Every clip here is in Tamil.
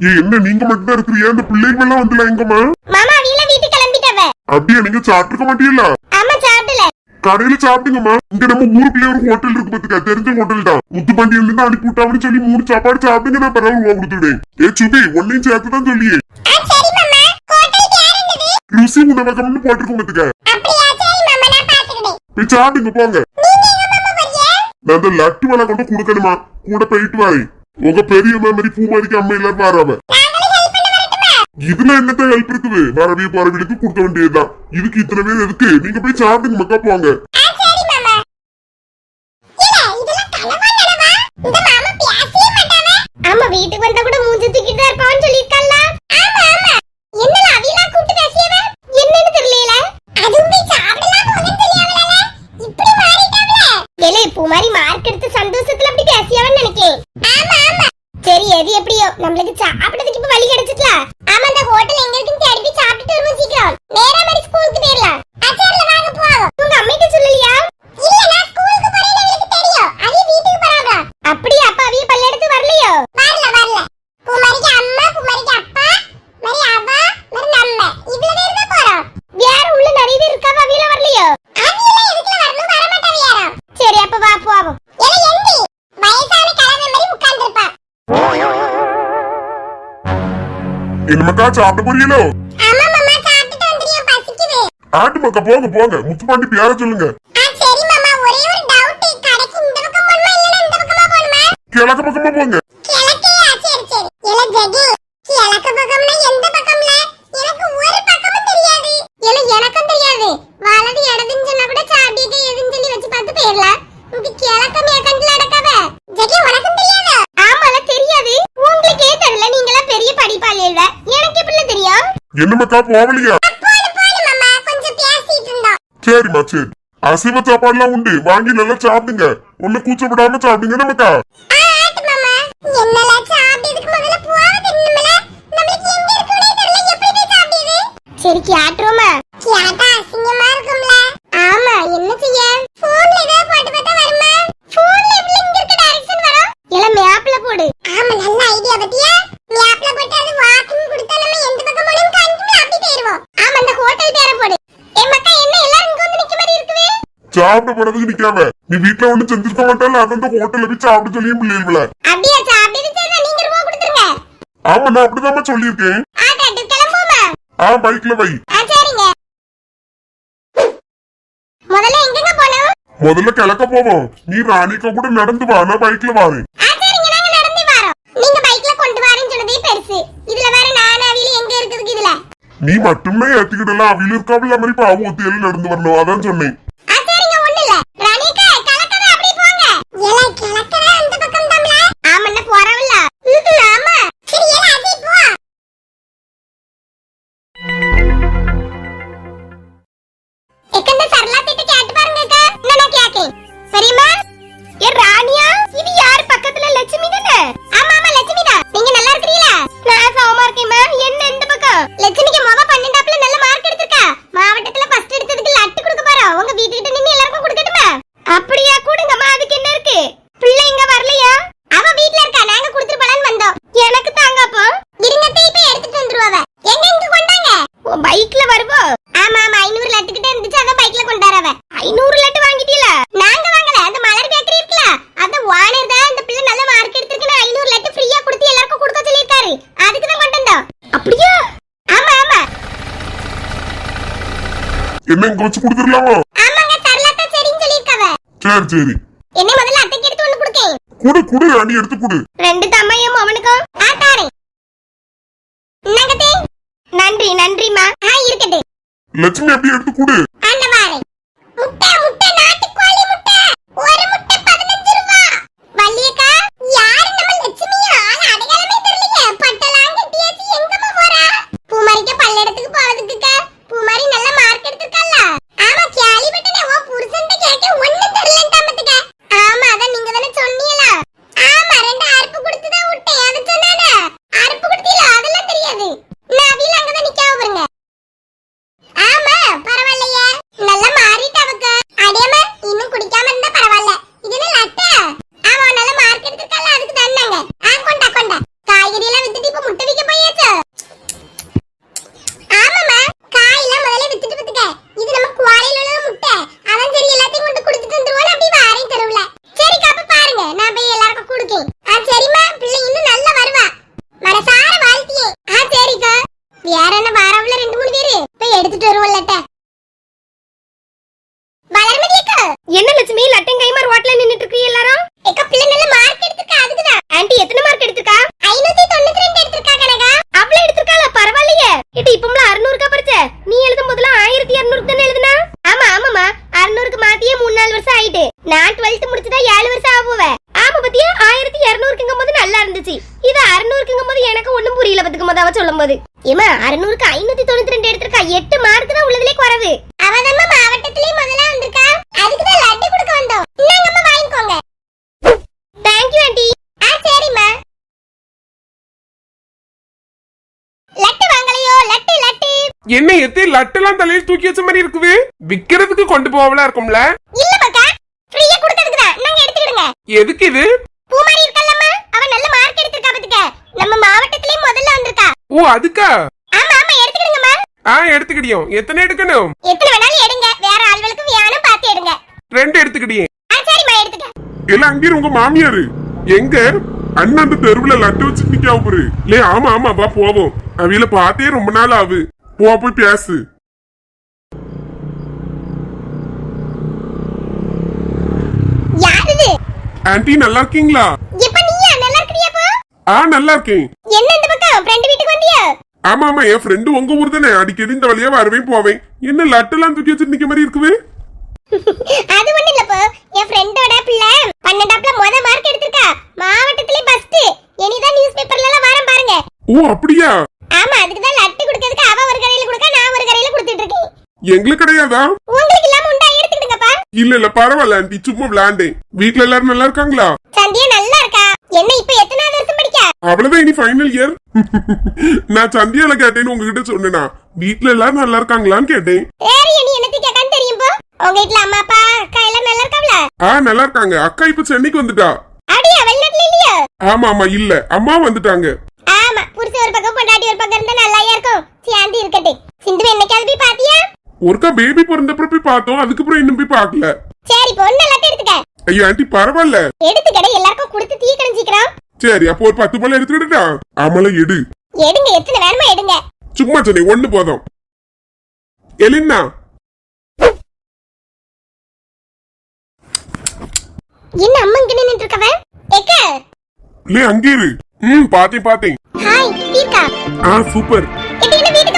ஏ என்ன நீங்க மட்டும் தான் இருக்கிறீங்க அந்த பிள்ளைங்க எல்லாம் வந்துல எங்கம்மா? மாமா அவியல வீட்டுக்கு கிளம்பிட்டவ. அப்படியே நீங்க சாப்பிட்டுக்க மாட்டீங்களா? ஆமா சாப்பிடல. கடையில சாப்பிடுங்கம்மா. இங்க நம்ம ஊருக்குள்ளே ஒரு ஹோட்டல் இருக்கு பாத்துக்க தெரிஞ்ச ஹோட்டல் தான். முத்து பண்டியில இருந்து அனுப்பி விட்டாங்கன்னு சொல்லி மூணு சாப்பாடு சாப்பிடுங்க நான் பரவாயில்ல ரூபா கொடுத்துடுவேன். ஏ சுபி ஒன்னையும் சேர்த்து தான் சொல்லியே ருசி உணவகம்னு போட்டிருக்கோம் பாத்துக்க போய் சாப்பிடுங்க போங்க. நான் அந்த லட்டு வேலை கொண்டு கொடுக்கணுமா? கூட போயிட்டு வாரேன். உங்க பெரிய மாதிரி பூமாரிக்கு அம்மா எல்லாரும் வாராவ இதுல என்னத்த ஹெல்ப் இருக்குது? வரவே போறவங்களுக்கு கொடுக்க வேண்டியதுதான். இதுக்கு இத்தனை பேர் எதுக்கு? நீங்க போய் சாப்பிடுங்க மக்கா போங்க. ஆமா வீட்டுக்கு வந்தா கூட மூஞ்சி தூக்கிட்டு இருப்பான்னு சொல்லிருக்கல்ல நம்மளுக்கு சாப்பிடுறதுக்கு என்ன மக்கா சாப்பிட போறீங்களோ? ஆட்டு மக்கா போங்க போங்க. முத்து பாண்டி பேர சொல்லுங்க? ஆ சரி மாமா ஒரே ஒரு டவுட் கடைக்கு இந்த பக்கம் போணுமா இல்லனா இந்த பக்கமா போணுமா கிழக்கு பக்கமா போங்க கிழக்கையா சரி சரி இல்ல ஜெகி கிழக்கு பக்கம்னா எந்த பக்கம்ல எனக்கு ஒரு பக்கமும் தெரியாது இல்ல எனக்கும் தெரியாது வலது இடதுன்னு சொன்னா கூட சாப்பிட்டு எதுன்னு சொல்லி வச்சு பார்த்து போயிடலாம் உனக்கு கிழக்க மேற்கண்டில் அடக்காவ ஜெகி உனக்கும் தெரியாது ஆமால தெரியாது உங்களுக்கே தெரியல நீங்களாம் பெரிய படிப்பாளி இல்ல எனக்கு எப்படி தெரியும் என்ன மக்கா போகலையா போடு போடு மாமா கொஞ்சம் பேசிட்டு இருந்தோம் சரிம்மா சரி. அசைவ சாப்பாடுலாம் உண்டு. வாங்கி நல்லா சாப்பிடுங்க. ஒண்ணு கூச்சப்படாம சாப்பிடுங்க நமக்கா மாமா. என்னல சாப்பிட்டதுக்கு முதல்ல பூவாவை தின்னணும்ல? நம்மளுக்கு எங்க இருக்குன்னே தெரியல, எப்படி போய் சாப்பிடுது? சரி கேட்டுருவோமா கேட்டா அசிங்கமா இருக்கும்ல ஆமா என்ன செய்ய போன்ல ஏதாவது போட்டு பார்த்தா வருமா போன்ல எப்படி இங்க இருக்க டைரக்ஷன் வரும் இல்ல மேப்ல போடு ஆமா நல்ல ஐடியா பத்தியா மேப்ல போட்டு அது வாக்கிங் கொடுத்தா நம்ம எந்த பக்கம் போகணும் காமிக்கும்ல அப்படி போயிருவோம் ஆமா அந்த ஹோட்டல் பேரை போடு ஏ மக்கா என்ன எல்லாரும் இங்க வந்து நிக்க மாதிரி இருக்குது போறதுக்கு நிக்காம நீ வீட்டுல ஒண்ணு செஞ்சிருக்க மாட்டால அதான் அந்த ஹோட்டல்ல போய் சாப்பிட சொல்லியும் கொடுத்துருங்க. ஆமா நான் அப்படிதாம்மா சொல்லியிருக்கேன். ஆ பைக்ல சரிங்க. முதல்ல கிழக்க போவோம். நீ ராணிக்கா கூட நடந்து வா நான் பைக்ல இதுல நீ மட்டுமே ஏத்துக்கிடலாம் அவில இருக்காவில மாதிரி பாவம் ஒத்தியில நடந்து வரணும். அதான் சொன்னேன். ஏ ராணியா? இது யார் பக்கத்துல லட்சுமி தானே? ஆமா ஆமா லட்சுமி தான். நீங்க நல்லா இருக்கீங்களா நான் சௌமா இருக்கேம்மா என்ன இந்த பக்கம்? லட்சுமிக்கு மொத பன்னெண்டாப்ல நல்ல மார்க் எடுத்திருக்கா. மாவட்டத்துல ஃபர்ஸ்ட் எடுத்ததுக்கு லட்டு கொடுக்க போறோம் உங்க வீட்டுக்கிட்ட நின்னு எல்லாருக்கும் கொடுக்கட்டுமா? அப்படியா கொடுங்கம்மா. அதுக்கு என்ன இருக்கு? பிள்ளை இங்க வரலையா? அவ வீட்ல இருக்கா. நாங்க கொடுத்துட்டு போலான்னு வந்தோம். எனக்கு தாங்க அப்போ. இருங்க இப்ப எடுத்துட்டு வந்துருவாவ எங்க இங்க கொண்டாங்க? ஓ பைக்ல வருவோம் ஆமா ஆமா. ஐநூறு லட்டு கிட்ட இருந்துச்சு. அதான் பைக்ல கொண்டாரவ ஐநூறு லட்டு வாங்கிட்டீல நாங்க வாங்கல அந்த மலர் பேக்கரி இருக்குல அந்த ஓனர் தான் இந்த பிள்ளை நல்ல மார்க் எடுத்திருக்குன்னு ஐநூறு லட்டு ஃப்ரீயா கொடுத்து எல்லாருக்கும் கொடுக்க சொல்லியிருக்காரு அதுக்கு தான் கொண்டு வந்தோம் அப்படியா ஆமா ஆமா என்ன இங்க வச்சு கொடுத்துடலாமா? ஆமாங்க சரளாத்தா சரின்னு சொல்லியிருக்காவ. சரி சரி. என்ன முதல்ல அத்தைக்கு எடுத்து ஒண்ணு கொடுக்கேன். குடு குடு ராணி எடுத்து குடு. ரெண்டு தம்மையும் அவனுக்கும். ஆ. நன்றி நன்றிமா ஆ இருக்கட்டு லட்சுமி அப்படியே எடுத்து குடு. முடிச்சுட்டா ஏழு வருஷம் ஆகுவ. ஆமா பத்தியா? ஆயிரத்தி இருநூறுக்குங்கும் போது நல்லா இருந்துச்சு. இது அறுநூறுக்குங்கும் போது எனக்கு ஒண்ணும் புரியல பத்துக்கு போது அவ சொல்லும் போது ஏமா அறுநூறுக்கு ஐநூத்தி தொண்ணூத்தி ரெண்டு எடுத்திருக்கா? எட்டு மார்க் தான் உள்ளதுலே குறவு. அவதம்மா மாவட்டத்திலேயே முதல்ல வந்திருக்கா. அதுக்கு தான் லட்டு கொடுக்க வந்தோம். இந்தாங்கம்மா வாங்கிக்கோங்க. தேங்க்யூ ஆண்டி ஆ சரிம்மா. லட்டு வாங்கலையோ? லட்டு லட்டு. என்ன எத்தே லட்டுலாம் தலையில் தூக்கி வச்ச மாதிரி இருக்குது விக்கிறதுக்கு கொண்டு போவலா இருக்கும்ல? இல்ல எதுக்கு இது? பூமாரி இருக்கல்லம்மா. அவ நல்ல மார்க் எடுத்திருக்கா பாத்துக்க. நம்ம மாவட்டத்திலே முதல்ல வந்திருக்கா. ஓ அதுக்கா? ஆமா ஆமா எடுத்துக்கிடுங்கம்மா. ஆ எடுத்துக்கிடியும். எத்தனை எடுக்கணும்? எத்தனை வேணாலும் எடுங்க. வேற ஆள்களுக்கு வேணும் பார்த்து எடுங்க. ரெண்டு எடுத்துக்கிடியும். ஆ சரிம்மா எடுத்துக்க. எல்லாம் அங்கே உங்க மாமியாரு. எங்க? அண்ணன் அந்த தெருவுல லட்டு வச்சு நிக்க போரு லே ஆமா ஆமா வா போவோம். அவியில பார்த்தே ரொம்ப நாள் ஆகு போ போய் பேசு யார் இது ஆன்ட்டி நல்லா இருக்கீங்களா? எப்ப நீயா? நல்லா இருக்கிறியாப்பா? ஆ நல்லா இருக்கேன். என்ன இந்த பக்கம்? ஃப்ரெண்ட் வீட்டுக்கு வந்தியா? ஆமா ஆமா என் ஃப்ரெண்டு உங்க ஊர் தானே. அடிக்கடி இந்த வழியா வரவே போவேன். என்ன லட்டெல்லாம் தூக்கி வச்சு நிக்க மாதிரி இருக்குது? அது ஒண்ணு இல்லப்பா. என் ஃப்ரெண்டோட பிள்ளை பன்னெண்டாப்ல முத மார்க் எடுத்திருக்கா. மாவட்டத்திலே ஃபர்ஸ்ட் இனிதான் நியூஸ் பேப்பர்ல எல்லாம் வரம் பாருங்க. ஓ அப்படியா? ஆமா அதுக்கு தான் லட்டு கொடுக்கிறதுக்கு அவ ஒரு கடையில கொடுக்க நான் ஒரு கடையில கொடுத்துட்டு இருக்கேன். எங்களுக்கு கிடையாதா? இல்ல இல்ல பரவாயில்ல ஆன்ட்டி சும்மா விளையாண்டேன் வீட்ல எல்லாரும் நல்லா இருக்காங்களா? சந்தியா நல்லா இருக்கா? என்ன இப்ப எத்தனாவது வருஷம் படிக்கா? அவ்வளவுதான் இனி ஃபைனல் இயர் நான் சந்தியால கேட்டேன்னு உங்ககிட்ட சொன்னேனா? வீட்ல எல்லாரும் நல்லா இருக்காங்களான்னு கேட்டேன். வேற இனி என்னத்தை கேட்கான்னு தெரியும் போ. உங்க வீட்ல அம்மா அப்பா அக்கா எல்லாம் நல்லா இருக்காங்களா? ஆ நல்லா இருக்காங்க. அக்கா இப்ப சென்னைக்கு வந்துட்டா. அடியா வெளிநாட்டுல இல்லையா? ஆமா ஆமா இல்ல. அம்மா வந்துட்டாங்க ஆமா புருஷ ஒரு பக்கம் பொண்டாட்டி ஒரு பக்கம் இருந்தா நல்லாயா இருக்கும் சேர்ந்து இருக்கட்டும் சிந்து என்னைக்காவது போய் பாத்தியா ஒருக்கா பேபி பிறந்தப்பறம் போய் பார்த்தோம். அதுக்கப்புறம் இன்னும் போய் பார்க்கல. சரி பொண்ணு எல்லாத்தையும் எடுத்துக்க. ஐயோ ஆன்ட்டி பரவாயில்ல. எடுத்துக்கட எல்லாருக்கும் கொடுத்து தீ கணிச்சிக்கிறோம் சரி அப்போ ஒரு பத்து பழம் எடுத்துக்கிட்டா ஆமல எடு. எடுங்க எத்தனை வேணுமோ எடுங்க. சும்மா சொன்னே ஒண்ணு போதும். எலின்னா? என்ன அம்மா இங்க நின்னுட்டு இருக்கவ? எக்க? லே அங்கே இரு. ம் பாத்தேன் பாத்தேன் ஹாய் தீர்க்கா. ஆ சூப்பர். இது என்ன வீட்டுக்கு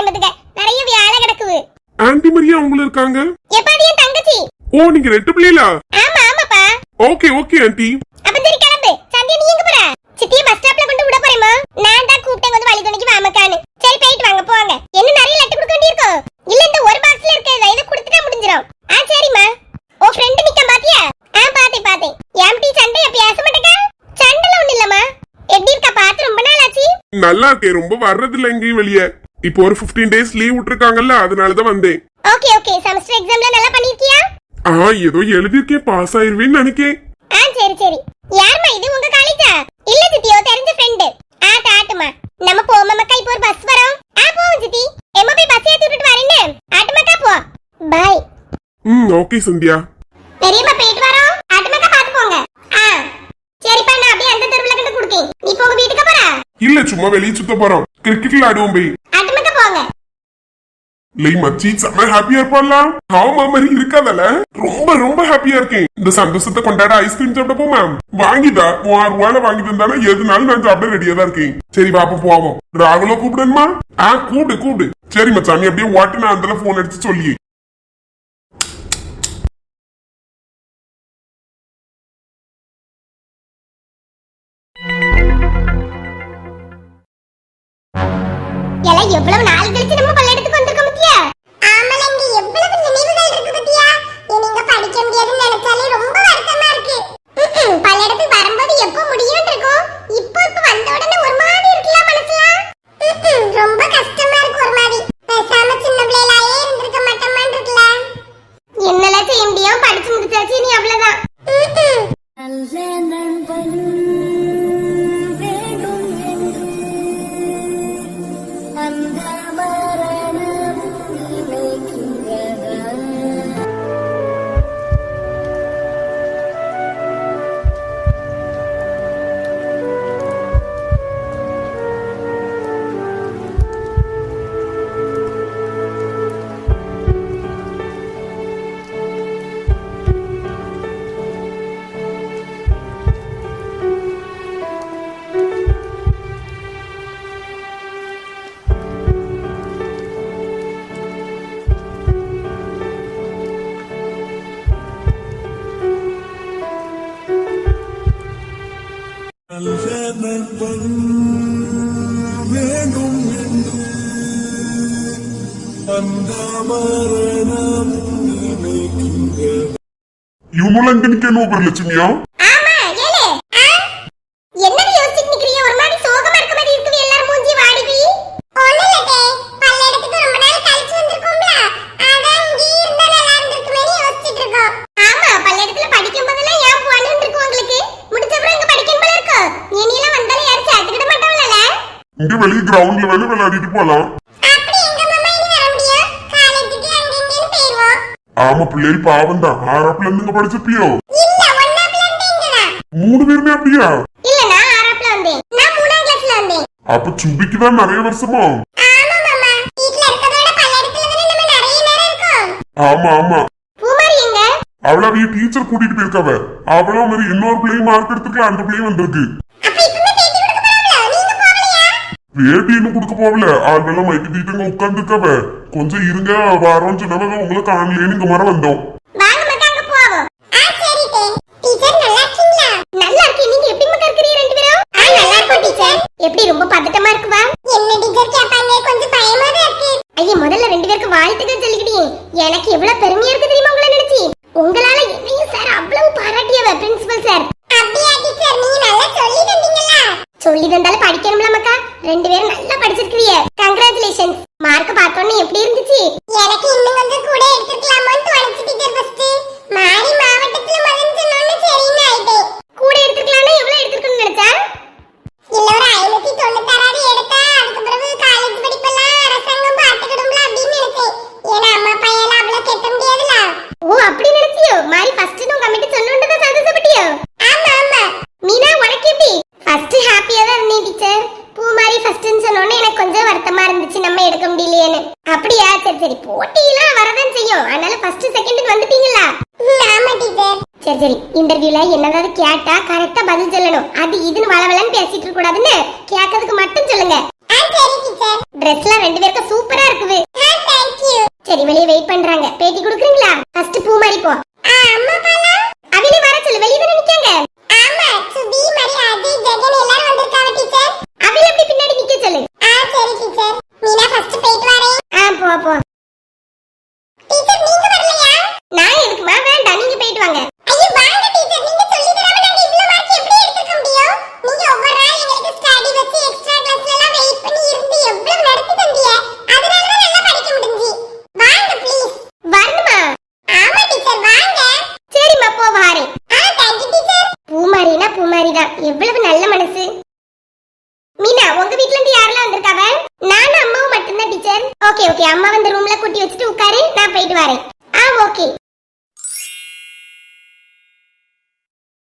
போறேன் பாத்துக்க. நிறைய வேலை கிடக்குது. ஆன்ட்டி மரியா அவங்களும் இருக்காங்க? எப்பாடி என் தங்கச்சி? ஓ நீங்க ரெட்டு பிள்ளைகளா? ஆமா ஆமாப்பா. ஓகே ஓகே ஆன்ட்டி அப்ப சரி கிளம்பு. சந்தியா நீ எங்க போற? சித்திய பஸ் ஸ்டாப்ல கொண்டு விட போறேமா நான் தான் கூப்பிட்டேன் வந்து வழி துணைக்கு வாமக்கான்னு. சரி போயிட்டு வாங்க போங்க. என்ன நிறைய லட்டு கொடுக்க வேண்டியிருக்கோம் இல்ல இந்த ஒரு பாக்ஸ்ல இருக்க இதை கொடுத்துட்டா முடிஞ்சிடும் ஆ சரிம்மா. ஓ ஃப்ரெண்ட் நிக்க பாத்தியா? ஆ பாத்தேன் பாத்தேன். எம்டி சண்டைய பேச மாட்டேங்க சண்டல ஒண்ணு இல்லம்மா. எப்படி இருக்கா பார்த்து ரொம்ப நாள் ஆச்சு நல்லா இருக்கேன் ரொம்ப வர்றது இல்ல எங்கேயும் வெளியே. இப்போ ஒரு 15 டேஸ் லீவ் விட்டுருக்காங்கல்ல அதனால தான் வந்தேன். ஓகே ஓகே செமஸ்டர் எக்ஸாம்ல நல்லா பண்ணிருக்கியா? ஆ ஏதோ எழுதியிருக்கேன் பாஸ் ஆயிருவேன்னு நினைக்கேன். ஆ சரி சரி. யாரும்மா இது? உங்க காலேஜா இல்ல சித்தியோ தெரிஞ்ச ஃப்ரெண்ட் ஆ தாட்டுமா நம்ம போமாக்கா இப்போ ஒரு பஸ் வரோம். ஆ போவோம் சித்தி எம்மா போய் பஸ் ஏத்தி விட்டுட்டு வரேன்னு. ஆட்டுமாக்கா போ. பாய் ம் ஓகே சந்தியா. பெரியம்மா போயிட்டு வரோம். ஆட்டுமாக்கா பாத்து போங்க. ஆ. சரிப்பா நான் அப்படியே அந்த தெருவுல கிட்ட கொடுக்கேன். நீ போங்க வீட்டுக்கு போற? இல்ல சும்மா வெளியே சுத்த போறோம். கிரிக்கெட்ல ஆடுவோம் போய். லை மச்சி செம்ம ஹாப்பியா இருப்பாளா ஆமா மாதிரி இருக்காதல. ரொம்ப ரொம்ப ஹாப்பியா இருக்கேன். இந்த சந்தோஷத்தை கொண்டாட ஐஸ்கிரீம் சாப்பிட போமா வாங்கிதா. மூவாயிரம் ரூபாயில வாங்கி தந்தானே எதுனாலும் நான் சாப்பிட ரெடியா தான் இருக்கேன். சரி பாப்பா போவோம். ராகுல கூப்பிடணுமா? ஆ கூப்பிடு கூப்பிடு. சரி மச்சாமி அப்படியே ஓட்டு நான் அந்த போன் அடிச்சு சொல்லி வேண்டும் என்று அந்த மரணம் യുമുൽ இது வெளியே கிரவுண்ட்ல வேலை விளையாடிட்டு போலாம். ஆமா பிள்ளை பாவம் தான். ஆறாப்புல இருந்துங்க படிச்சப்பியோ மூணு பேருமே அப்படியா? அப்ப சுபிக்குதான் நிறைய வருஷமா? ஆமா ஆமா. அவள அவ டீச்சர் கூட்டிட்டு போயிருக்காவ. அவளும் மாதிரி இன்னொரு பிள்ளையும் மார்க் எடுத்துக்கலாம் அந்த பிள்ளையும் வந்திருக்கு. வேட்டி இன்னும் கொடுக்க போகல. ஆள் வெள்ளம் மைக்கு தீட்டங்க உட்காந்துருக்கவ கொஞ்சம் இருங்க வரோம்னு சொன்னவங்க உங்களை காணலேன்னு இங்க மரம் வந்தோம். எப்படி ரொம்ப பதட்டமா இருக்குவா? கொஞ்சம் பயமா இருக்கு. ஐயா முதல்ல ரெண்டு பேருக்கு வாழ்த்துக்கள் சொல்லிக்கிட்டே. எனக்கு எவ்வளவு பெருமையா இருக்கு தெரியுமா உங்களை நினைச்சு? உங்களால என்னையும் சார் அவ்வளவு பாராட்டியவ பிரின்சிபல் சார் அப்படியா நீ நல்லா சொல்லி தந்தீங்களா? சொல்லி தந்தாலும் படிக்கணும்ல மக்கா. ரெண்டு பேரும் நல்லா படிச்சிருக்கீங்க கங்க்ராச்சுலேஷன்ஸ் மார்க் பார்த்தோன்னு எப்படி இருந்துச்சு? எனக்கு இன்னும் கொஞ்சம் கூட எடுத்துக்கலாம் புரியல என்னதாவது கேட்டா கரெக்டா பதில் சொல்லணும். அது இதுன்னு வளவலன்னு பேசிட்டு கூடாதுன்னு கேட்கறதுக்கு மட்டும் சொல்லுங்க. ட்ரெஸ்லாம் ரெண்டு பேருக்கும் சூப்பரா இருக்குது.